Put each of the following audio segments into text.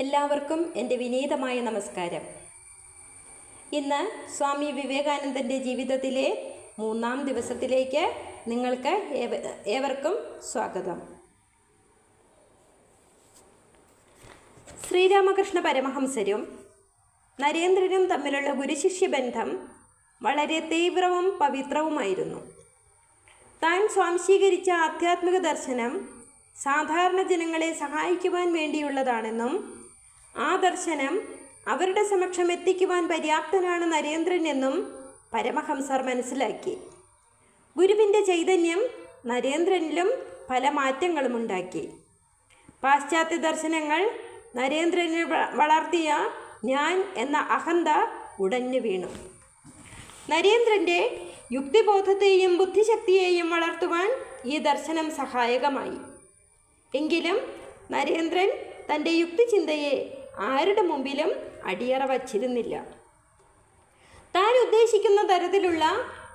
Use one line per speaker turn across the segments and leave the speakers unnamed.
എല്ലാവർക്കും എന്റെ വിനീതമായ നമസ്കാരം. ഇന്ന് സ്വാമി വിവേകാനന്ദന്റെ ജീവിതത്തിലെ മൂന്നാം ദിവസത്തിലേക്ക് നിങ്ങൾക്ക് ഏവർക്കും സ്വാഗതം. ശ്രീരാമകൃഷ്ണ പരമഹംസരും നരേന്ദ്രനും തമ്മിലുള്ള ഗുരുശിഷ്യ ബന്ധം വളരെ തീവ്രവും പവിത്രവുമായിരുന്നു. താൻ സ്വാംശീകരിച്ച ആധ്യാത്മിക ദർശനം സാധാരണ ജനങ്ങളെ സഹായിക്കുവാൻ വേണ്ടിയുള്ളതാണെന്നും ആ ദർശനം അവരുടെ സമക്ഷം എത്തിക്കുവാൻ പര്യാപ്തനാണ് നരേന്ദ്രൻ എന്നും പരമഹംസർ മനസ്സിലാക്കി. ഗുരുവിന്റെ ചൈതന്യം നരേന്ദ്രനിലും പല മാറ്റങ്ങളും ഉണ്ടാക്കി. പാശ്ചാത്യ ദർശനങ്ങൾ നരേന്ദ്രനിൽ വളർത്തിയ ഞാൻ എന്ന അഹന്ത ഉടഞ്ഞു വീണു. നരേന്ദ്രന്റെ യുക്തിബോധത്തെയും ബുദ്ധിശക്തിയെയും വളർത്തുവാൻ ഈ ദർശനം സഹായകമായി. എങ്കിലും നരേന്ദ്രൻ തന്റെ യുക്തിചിന്തയെ ആരുടെ മുമ്പിലും അടിയറ വച്ചിരുന്നില്ല. താൻ ഉദ്ദേശിക്കുന്ന തരത്തിലുള്ള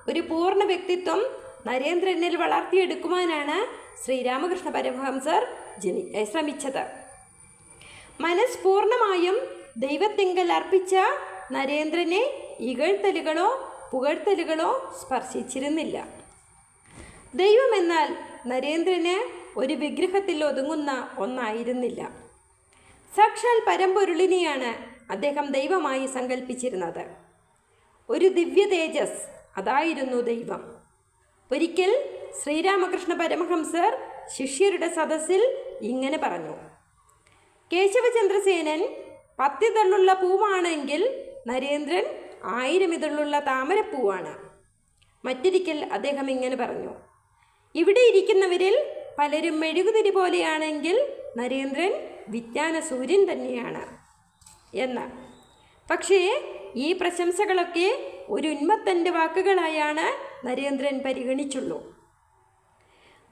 ഒരു പൂർണ വ്യക്തിത്വം നരേന്ദ്രനിൽ വളർത്തിയെടുക്കുവാനാണ് ശ്രീരാമകൃഷ്ണ പരമഹംസർ ജനി ശ്രമിച്ചത്. മനസ്സ് പൂർണമായും ദൈവത്തിങ്കൽ അർപ്പിച്ച നരേന്ദ്രനെ ഇകഴ്ത്തലുകളോ പുകഴ്ത്തലുകളോ സ്പർശിച്ചിരുന്നില്ല. ദൈവമെന്നാൽ നരേന്ദ്രന് ഒരു വിഗ്രഹത്തിൽ ഒതുങ്ങുന്ന ഒന്നായിരുന്നില്ല. സാക്ഷാൽ പരമ്പൊരുളിനെയാണ് അദ്ദേഹം ദൈവമായി സങ്കല്പിച്ചിരുന്നത് ഒരു ദിവ്യ തേജസ് അതായിരുന്നു ദൈവം. ഒരിക്കൽ ശ്രീരാമകൃഷ്ണ പരമഹംസർ ശിഷ്യരുടെ സദസ്സിൽ ഇങ്ങനെ പറഞ്ഞു. കേശവചന്ദ്രസേനൻ പത്തിതള്ളുള്ള പൂവാണെങ്കിൽ നരേന്ദ്രൻ ആയിരം ഇതളുള്ള താമരപ്പൂവാണ്. മറ്റൊരിക്കൽ അദ്ദേഹം ഇങ്ങനെ പറഞ്ഞു. ഇവിടെ ഇരിക്കുന്നവരിൽ പലരും മെഴുകുതിരി പോലെയാണെങ്കിൽ നരേന്ദ്രൻ വിജ്ഞാന സൂര്യൻ തന്നെയാണ് എന്ന്. പക്ഷേ ഈ പ്രശംസകളൊക്കെ ഒരു ഉന്മത്തന്റെ വാക്കുകളായാണ് നരേന്ദ്രൻ പരിഗണിച്ചുള്ളൂ.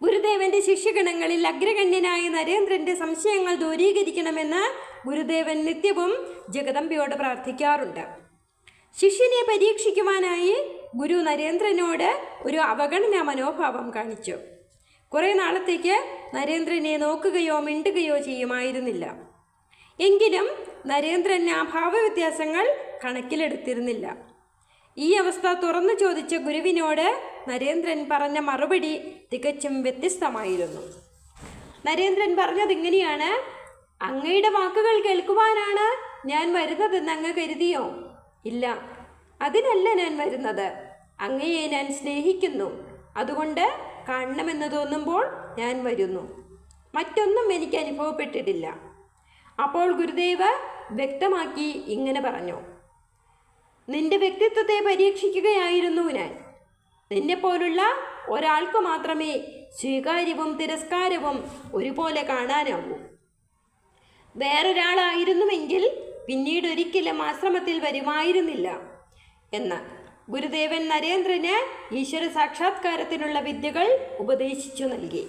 ഗുരുദേവന്റെ ശിഷ്യഗണങ്ങളിൽ അഗ്രഗണ്യനായ നരേന്ദ്രന്റെ സംശയങ്ങൾ ദൂരീകരിക്കണമെന്ന് ഗുരുദേവൻ നിത്യവും ജഗദമ്പയോട് പ്രാർത്ഥിക്കാറുണ്ട്. ശിഷ്യനെ പരീക്ഷിക്കുവാനായി ഗുരു നരേന്ദ്രനോട് ഒരു അവഗണന മനോഭാവം കാണിച്ചു. കുറേ നാളത്തേക്ക് നരേന്ദ്രനെ നോക്കുകയോ മിണ്ടുകയോ ചെയ്യുമായിരുന്നില്ല. എങ്കിലും നരേന്ദ്രൻ ആ ഭാവവ്യത്യാസങ്ങൾ കണക്കിലെടുത്തിരുന്നില്ല. ഈ അവസ്ഥ തുറന്നു ചോദിച്ച ഗുരുവിനോട് നരേന്ദ്രൻ പറഞ്ഞ മറുപടി തികച്ചും വ്യത്യസ്തമായിരുന്നു. നരേന്ദ്രൻ പറഞ്ഞത് ഇങ്ങനെയാണ് അങ്ങയുടെ വാക്കുകൾ കേൾക്കുവാനാണ് ഞാൻ വരുന്നതെന്ന് അങ്ങ് കരുതിയോ? ഇല്ല അതിനല്ല ഞാൻ വരുന്നത്. അങ്ങയെ ഞാൻ സ്നേഹിക്കുന്നു. അതുകൊണ്ട് കാണണമെന്ന് തോന്നുമ്പോൾ ഞാൻ വരുന്നു. മറ്റൊന്നും എനിക്ക് അനുഭവപ്പെട്ടിട്ടില്ല. അപ്പോൾ ഗുരുദേവ് വ്യക്തമാക്കി ഇങ്ങനെ പറഞ്ഞു. നിന്റെ വ്യക്തിത്വത്തെ പരീക്ഷിക്കുകയായിരുന്നു ഞാൻ. നിന്നെ പോലുള്ള ഒരാൾക്ക് മാത്രമേ സ്വീകാര്യവും തിരസ്കാരവും ഒരുപോലെ കാണാനാവൂ. വേറൊരാളായിരുന്നുവെങ്കിൽ പിന്നീട് ഒരിക്കലും ആശ്രമത്തിൽ വരുമായിരുന്നില്ല എന്ന്. ഗുരുദേവൻ നരേന്ദ്രന് ഈശ്വര സാക്ഷാത്കാരത്തിനുള്ള വിദ്യകൾ ഉപദേശിച്ചു നൽകി.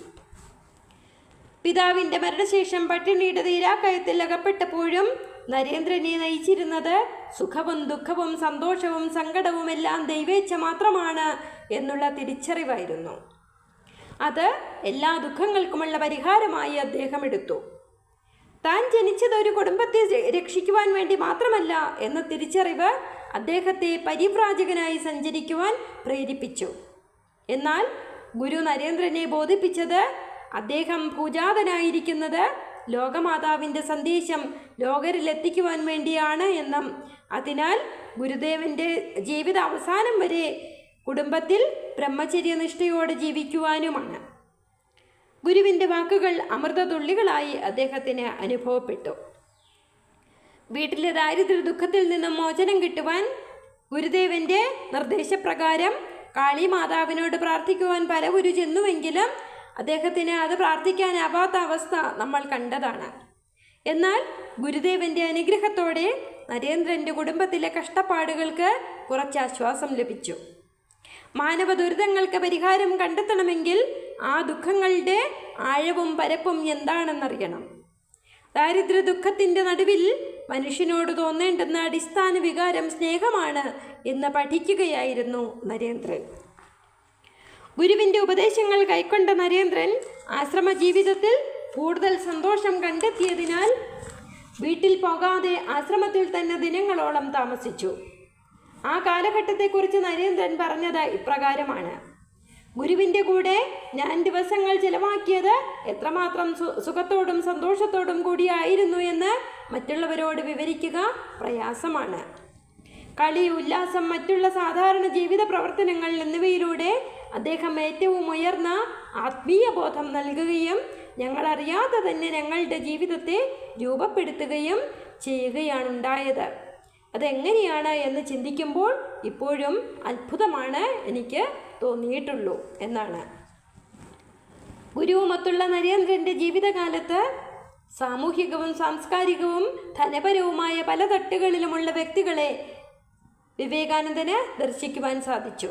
പിതാവിന്റെ മരണശേഷം പട്ടിണിയുടെ തീരാക്കയത്തിൽ അകപ്പെട്ടപ്പോഴും നരേന്ദ്രനെ നയിച്ചിരുന്നത് സുഖവും ദുഃഖവും സന്തോഷവും സങ്കടവും എല്ലാം ദൈവേച്ഛ മാത്രമാണ് എന്നുള്ള തിരിച്ചറിവായിരുന്നു. അത് എല്ലാ ദുഃഖങ്ങൾക്കുമുള്ള പരിഹാരമായി അദ്ദേഹം എടുത്തു. താൻ ജനിച്ചത് ഒരു കുടുംബത്തെ രക്ഷിക്കുവാൻ വേണ്ടി മാത്രമല്ല എന്ന തിരിച്ചറിവ് അദ്ദേഹത്തെ പരിവ്രാജകനായി സഞ്ചരിക്കുവാൻ പ്രേരിപ്പിച്ചു. എന്നാൽ ഗുരു നരേന്ദ്രനെ ബോധിപ്പിച്ചത് അദ്ദേഹം പൂജാതനായിരിക്കുന്നത് ലോകമാതാവിന്റെ സന്ദേശം ലോകരിലെത്തിക്കുവാൻ വേണ്ടിയാണ് എന്നും അതിനാൽ ഗുരുദേവന്റെ ജീവിത അവസാനം വരെ കുടുംബത്തിൽ ബ്രഹ്മചര്യനിഷ്ഠയോടെ ജീവിക്കുവാനുമാണ്. ഗുരുവിന്റെ വാക്കുകൾ അമൃതതുള്ളികളായി അദ്ദേഹത്തിന് അനുഭവപ്പെട്ടു. വീട്ടിലെ ദാരിദ്ര്യ ദുഃഖത്തിൽ നിന്നും മോചനം കിട്ടുവാൻ ഗുരുദേവന്റെ നിർദ്ദേശപ്രകാരം കാളി മാതാവിനോട് പ്രാർത്ഥിക്കുവാൻ പല ഗുരു ചെന്നുവെങ്കിലും അദ്ദേഹത്തിന് അത് പ്രാർത്ഥിക്കാനാവാത്ത അവസ്ഥ നമ്മൾ കണ്ടതാണ്. എന്നാൽ ഗുരുദേവന്റെ അനുഗ്രഹത്തോടെ നരേന്ദ്രന്റെ കുടുംബത്തിലെ കഷ്ടപ്പാടുകൾക്ക് കുറച്ച് ആശ്വാസം ലഭിച്ചു. മാനവ ദുരിതങ്ങൾക്ക് പരിഹാരം കണ്ടെത്തണമെങ്കിൽ ആ ദുഃഖങ്ങളുടെ ആഴവും പരപ്പും എന്താണെന്നറിയണം. ദാരിദ്ര്യ ദുഃഖത്തിന്റെ നടുവിൽ മനുഷ്യനോട് തോന്നേണ്ടുന്ന അടിസ്ഥാന വികാരം സ്നേഹമാണ് എന്ന് പഠിക്കുകയായിരുന്നു നരേന്ദ്രൻ. ഗുരുവിന്റെ ഉപദേശങ്ങൾ കൈക്കൊണ്ട നരേന്ദ്രൻ ആശ്രമ ജീവിതത്തിൽ കൂടുതൽ സന്തോഷം കണ്ടെത്തിയതിനാൽ വീട്ടിൽ പോകാതെ ആശ്രമത്തിൽ തന്നെ ദിനങ്ങളോളം താമസിച്ചു. ആ കാലഘട്ടത്തെക്കുറിച്ച് നരേന്ദ്രൻ പറഞ്ഞത് ഇപ്രകാരമാണ്. ഗുരുവിന്റെ കൂടെ ഞാൻ ദിവസങ്ങൾ ചെലവാക്കിയത് എത്രമാത്രം സുഖത്തോടും സന്തോഷത്തോടും കൂടിയായിരുന്നു എന്ന് മറ്റുള്ളവരോട് വിവരിക്കുക പ്രയാസമാണ്. കളി ഉല്ലാസം മറ്റുള്ള സാധാരണ ജീവിത പ്രവർത്തനങ്ങൾ എന്നിവയിലൂടെ അദ്ദേഹം ഏറ്റവും ഉയർന്ന ആത്മീയ ബോധം നൽകുകയും ഞങ്ങളറിയാതെ തന്നെ ഞങ്ങളുടെ ജീവിതത്തെ രൂപപ്പെടുത്തുകയും ചെയ്യുകയാണ് ഉണ്ടായത് അതെങ്ങനെയാണ് എന്ന് ചിന്തിക്കുമ്പോൾ ഇപ്പോഴും അത്ഭുതമാണ് എനിക്ക് തോന്നിയിട്ടുള്ളൂ എന്നാണ്. ഗുരുവുമൊത്തുള്ള നരേന്ദ്രന്റെ ജീവിതകാലത്ത് സാമൂഹികവും സാംസ്കാരികവും ധനപരവുമായ പല തട്ടുകളിലുമുള്ള വ്യക്തികളെ വിവേകാനന്ദന് ദർശിക്കുവാൻ സാധിച്ചു.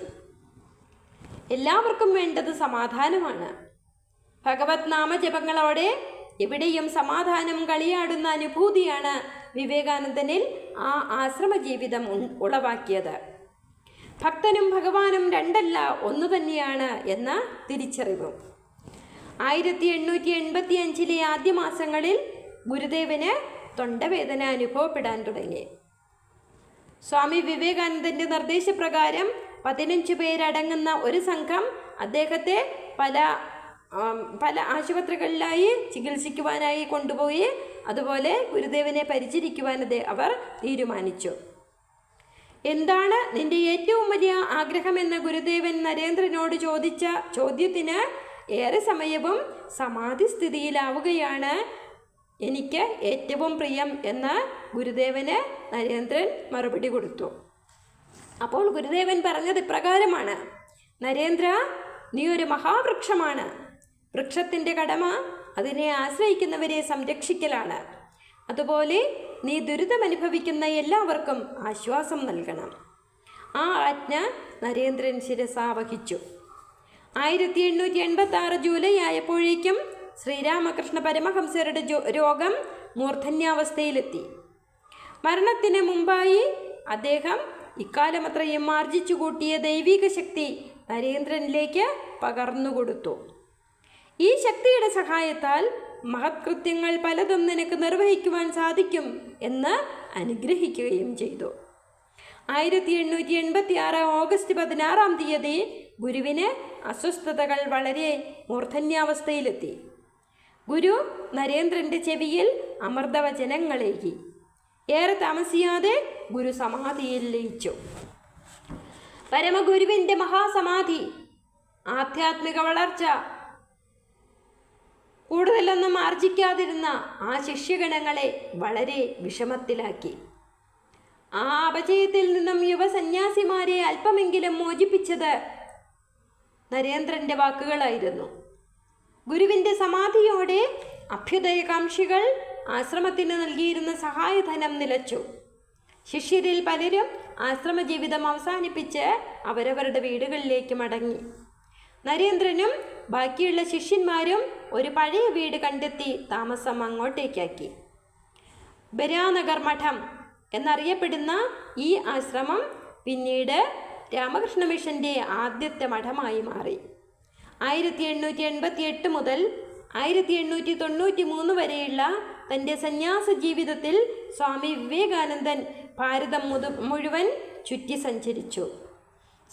എല്ലാവർക്കും വേണ്ടത് സമാധാനമാണ്. ഭഗവത് നാമജപങ്ങളോടെ എവിടെയും സമാധാനം കളിയാടുന്ന അനുഭൂതിയാണ് വിവേകാനന്ദനിൽ ആ ആശ്രമ ജീവിതം ഉളവാക്കിയത്. ഭക്തനും ഭഗവാനും രണ്ടല്ല ഒന്നു തന്നെയാണ് എന്ന തിരിച്ചറിവും. ആയിരത്തി എണ്ണൂറ്റി എൺപത്തി അഞ്ചിലെ ആദ്യ മാസങ്ങളിൽ ഗുരുദേവന് തൊണ്ടവേദന അനുഭവപ്പെടാൻ തുടങ്ങി. സ്വാമി വിവേകാനന്ദന്റെ നിർദ്ദേശപ്രകാരം പതിനഞ്ചു പേരടങ്ങുന്ന ഒരു സംഘം അദ്ദേഹത്തെ പല പല ആശുപത്രികളിലായി ചികിത്സിക്കുവാനായി കൊണ്ടുപോയി അതുപോലെ ഗുരുദേവനെ പരിചരിക്കുവാൻ അദ്ദേ- അവർ തീരുമാനിച്ചു. എന്താണ് നിന്റെ ഏറ്റവും വലിയ ആഗ്രഹമെന്ന് ഗുരുദേവൻ നരേന്ദ്രനോട് ചോദിച്ച ചോദ്യത്തിന് ഏറെ സമയവും സമാധി സ്ഥിതിയിലാവുകയാണ് എനിക്ക് ഏറ്റവും പ്രിയം എന്ന് ഗുരുദേവന് നരേന്ദ്രൻ മറുപടി കൊടുത്തു. അപ്പോൾ ഗുരുദേവൻ പറഞ്ഞത് ഇപ്രകാരമാണ്. നരേന്ദ്ര നീ ഒരു മഹാവൃക്ഷമാണ്. വൃക്ഷത്തിന്റെ കടമ അതിനെ ആശ്രയിക്കുന്നവരെ സംരക്ഷിക്കലാണ്. അതുപോലെ നീ ദുരിതമനുഭവിക്കുന്ന എല്ലാവർക്കും ആശ്വാസം നൽകണം. ആ ആജ്ഞ നരേന്ദ്രൻ ശിരസാവഹിച്ചു ആയിരത്തി എണ്ണൂറ്റി എൺപത്തി ആറ് ജൂലൈ ആയപ്പോഴേക്കും ശ്രീരാമകൃഷ്ണ പരമഹംസരുടെ രോഗം മൂർധന്യാവസ്ഥയിലെത്തി. മരണത്തിന് മുമ്പായി അദ്ദേഹം ഇക്കാലമത്രയും ആർജിച്ചു കൂട്ടിയ ദൈവിക ശക്തി നരേന്ദ്രനിലേക്ക് പകർന്നുകൊടുത്തു. ഈ ശക്തിയുടെ സഹായത്താൽ മഹത്കൃത്യങ്ങൾ പലതും നിനക്ക് നിർവഹിക്കുവാൻ സാധിക്കും എന്ന് അനുഗ്രഹിക്കുകയും ചെയ്തു. ആയിരത്തി എണ്ണൂറ്റി എൺപത്തി ആറ് ഓഗസ്റ്റ് പതിനാറാം തീയതി ഗുരുവിന് അസ്വസ്ഥതകൾ വളരെ മൂർധന്യാവസ്ഥയിലെത്തി. ഗുരു നരേന്ദ്രന്റെ ചെവിയിൽ അമൃതവചനങ്ങളേകി. ഏറെ താമസിയാതെ ഗുരു സമാധിയിൽ ലയിച്ചു. പരമഗുരുവിന്റെ മഹാസമാധി ആധ്യാത്മിക വളർച്ച കൂടുതലൊന്നും ആർജിക്കാതിരുന്ന ആ ശിഷ്യഗണങ്ങളെ വളരെ വിഷമത്തിലാക്കി. ആ അപജയത്തിൽ നിന്നും യുവസന്യാസിമാരെ അല്പമെങ്കിലും മോചിപ്പിച്ചത് നരേന്ദ്രന്റെ വാക്കുകളായിരുന്നു. ഗുരുവിന്റെ സമാധിയോടെ അഭ്യുദയകാംക്ഷികൾ ആശ്രമത്തിന് നൽകിയിരുന്ന സഹായധനം നിലച്ചു. ശിഷ്യരിൽ പലരും ആശ്രമ ജീവിതം അവസാനിപ്പിച്ച് അവരവരുടെ വീടുകളിലേക്ക് മടങ്ങി. നരേന്ദ്രനും ബാക്കിയുള്ള ശിഷ്യന്മാരും ഒരു പഴയ വീട് കണ്ടെത്തി താമസം അങ്ങോട്ടേക്കാക്കി. ബരാനഗർ മഠം എന്നറിയപ്പെടുന്ന ഈ ആശ്രമം പിന്നീട് രാമകൃഷ്ണ മിഷന്റെ ആദ്യത്തെ മഠമായി മാറി. ആയിരത്തി എണ്ണൂറ്റി എൺപത്തി എട്ട് മുതൽ ആയിരത്തി എണ്ണൂറ്റി തൊണ്ണൂറ്റി മൂന്ന് വരെയുള്ള തന്റെ സന്യാസ ജീവിതത്തിൽ സ്വാമി വിവേകാനന്ദൻ ഭാരതം മുഴുവൻ ചുറ്റി സഞ്ചരിച്ചു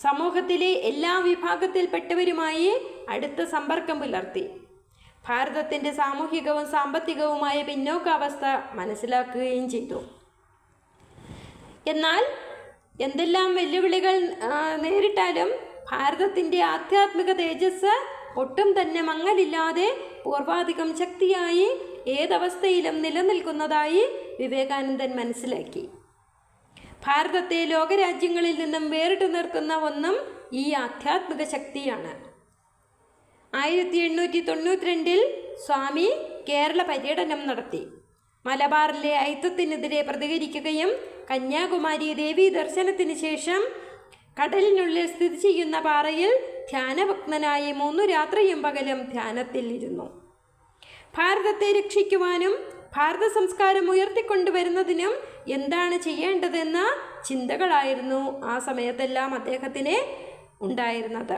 സമൂഹത്തിലെ എല്ലാ വിഭാഗത്തിൽപ്പെട്ടവരുമായി അടുത്ത സമ്പർക്കം പുലർത്തി. ഭാരതത്തിന്റെ സാമൂഹികവും സാമ്പത്തികവുമായ പിന്നോക്കാവസ്ഥ മനസ്സിലാക്കുകയും ചെയ്തു. എന്നാൽ എന്തെല്ലാം വെല്ലുവിളികൾ നേരിട്ടാലും ഭാരതത്തിന്റെ ആധ്യാത്മിക തേജസ് ഒട്ടും തന്നെ മങ്ങലില്ലാതെ പൂർവാധികം ശക്തിയായി ഏതവസ്ഥയിലും നിലനിൽക്കുന്നതായി വിവേകാനന്ദൻ മനസ്സിലാക്കി. ഭാരതത്തെ ലോകരാജ്യങ്ങളിൽ നിന്നും വേറിട്ട് നിർത്തുന്ന ഒന്നും ഈ ആധ്യാത്മിക ശക്തിയാണ്. ആയിരത്തി എണ്ണൂറ്റി തൊണ്ണൂറ്റിരണ്ടിൽ സ്വാമി കേരള പര്യടനം നടത്തി. മലബാറിലെ ഐത്തത്തിനെതിരെ പ്രതികരിക്കുകയും കന്യാകുമാരി ദേവി ദർശനത്തിന് ശേഷം കടലിനുള്ളിൽ സ്ഥിതി ചെയ്യുന്ന പാറയിൽ ധ്യാനഭക്തനായി മൂന്നു രാത്രിയും പകലും ധ്യാനത്തിൽ ഇരുന്നു ഭാരതത്തെ രക്ഷിക്കുവാനും ഭാരത സംസ്കാരം ഉയർത്തിക്കൊണ്ടുവരുന്നതിനും എന്താണ് ചെയ്യേണ്ടതെന്ന ചിന്തകളായിരുന്നു ആ സമയത്തെല്ലാം അദ്ദേഹത്തിന് ഉണ്ടായിരുന്നത്.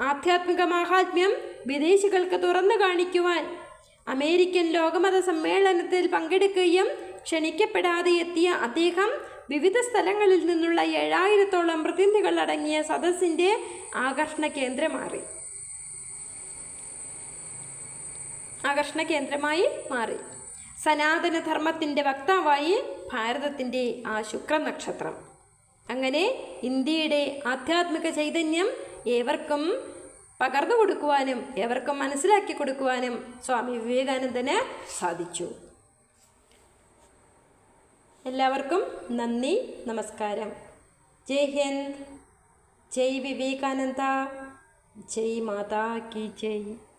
ആധ്യാത്മിക മാഹാത്മ്യം വിദേശികൾക്ക് തുറന്നു കാണിക്കുവാൻ അമേരിക്കൻ ലോകമത സമ്മേളനത്തിൽ പങ്കെടുക്കുകയും ക്ഷണിക്കപ്പെടാതെ എത്തിയ അദ്ദേഹം വിവിധ സ്ഥലങ്ങളിൽ നിന്നുള്ള ഏഴായിരത്തോളം പ്രതിനിധികൾ അടങ്ങിയ സദസ്സിന്റെ ആകർഷണ കേന്ദ്രമാറി. ആകർഷണ കേന്ദ്രമായി മാറി. സനാതനധർമ്മത്തിന്റെ വക്താവായി ഭാരതത്തിന്റെ ആ ശുക്ര നക്ഷത്രം അങ്ങനെ ഇന്ത്യയുടെ ആധ്യാത്മിക ചൈതന്യം ഏവർക്കും പകർന്നു കൊടുക്കുവാനും ഏവർക്കും മനസ്സിലാക്കി കൊടുക്കുവാനും സ്വാമി വിവേകാനന്ദന് സാധിച്ചു. എല്ലാവർക്കും നന്ദി നമസ്കാരം. ജയ് ഹിന്ദ്. ജയ് വിവേകാനന്ദ. ജയ് മാതാ കി ജയ്.